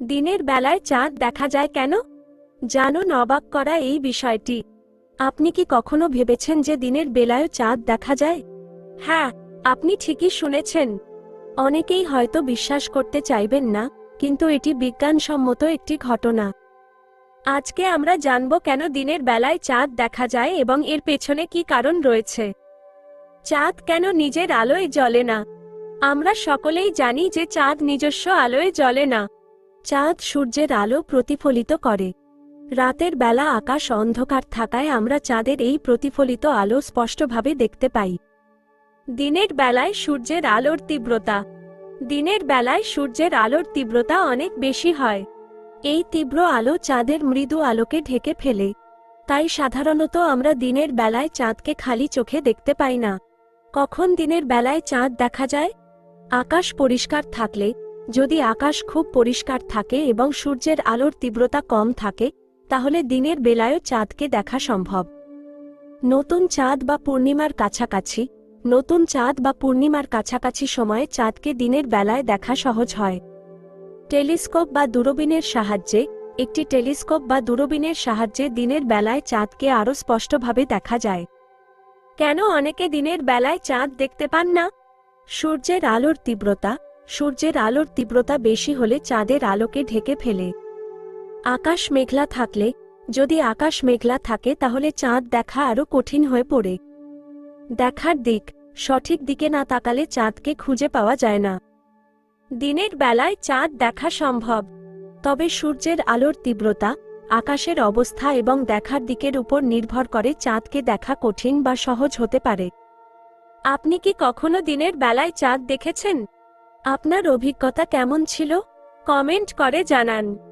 দিনের বেলায় চাঁদ দেখা যায় কেন? জানুন অবাক করা এই বিষয়টি। আপনি কি কখনো ভেবেছেন যে দিনের বেলায়ও চাঁদ দেখা যায়? হ্যাঁ আপনি ঠিকই শুনেছেন। অনেকেই হয়তো বিশ্বাস করতে চাইবেন না, কিন্তু এটি বিজ্ঞানসম্মত একটি ঘটনা। আজকে আমরা জানব কেন দিনের বেলায় চাঁদ দেখা যায় এবং এর পেছনে কি কারণ রয়েছে। চাঁদ কেন নিজের আলোয় জ্বলে না? আমরা সকলেই জানি যে চাঁদ নিজস্ব আলোয় জ্বলে না। চাঁদ সূর্যের আলো প্রতিফলিত করে। রাতের বেলা আকাশ অন্ধকার থাকায় আমরা চাঁদের এই প্রতিফলিত আলো স্পষ্টভাবে দেখতে পাই। দিনের বেলায় সূর্যের আলোর তীব্রতা। দিনের বেলায় সূর্যের আলোর তীব্রতা অনেক বেশি হয়। এই তীব্র আলো চাঁদের মৃদু আলোকে ঢেকে ফেলে। তাই সাধারণত আমরা দিনের বেলায় চাঁদকে খালি চোখে দেখতে পাই না। কখন দিনের বেলায় চাঁদ দেখা যায়? আকাশ পরিষ্কার থাকলে যদি আকাশ খুব পরিষ্কার থাকে এবং সূর্যের আলোর তীব্রতা কম থাকে, তাহলে দিনের বেলায়ও চাঁদকে দেখা সম্ভব। নতুন চাঁদ বা পূর্ণিমার কাছাকাছি, নতুন চাঁদ বা পূর্ণিমার কাছাকাছি সময়ে চাঁদকে দিনের বেলায় দেখা সহজ হয়। টেলিস্কোপ বা দূরবীনের সাহায্যে, একটি টেলিস্কোপ বা দূরবীনের সাহায্যে দিনের বেলায় চাঁদকে আরও স্পষ্টভাবে দেখা যায়। কেন অনেকে দিনের বেলায় চাঁদ দেখতে পান না? সূর্যের আলোর তীব্রতা সূর্যের আলোর তীব্রতা বেশি হলে চাঁদের আলোকে ঢেকে ফেলে। আকাশ মেঘলা থাকলে, যদি আকাশ মেঘলা থাকে তাহলে চাঁদ দেখা আরও কঠিন হয়ে পড়ে। দেখার দিক, সঠিক দিকে না তাকালে চাঁদকে খুঁজে পাওয়া যায় না। দিনের বেলায় চাঁদ দেখা সম্ভব, তবে সূর্যের আলোর তীব্রতা, আকাশের অবস্থা এবং দেখার দিকের উপর নির্ভর করে চাঁদকে দেখা কঠিন বা সহজ হতে পারে। আপনি কি কখনো দিনের বেলায় চাঁদ দেখেছেন? আপনার অভিজ্ঞতা কেমন ছিল? কমেন্ট করে জানান।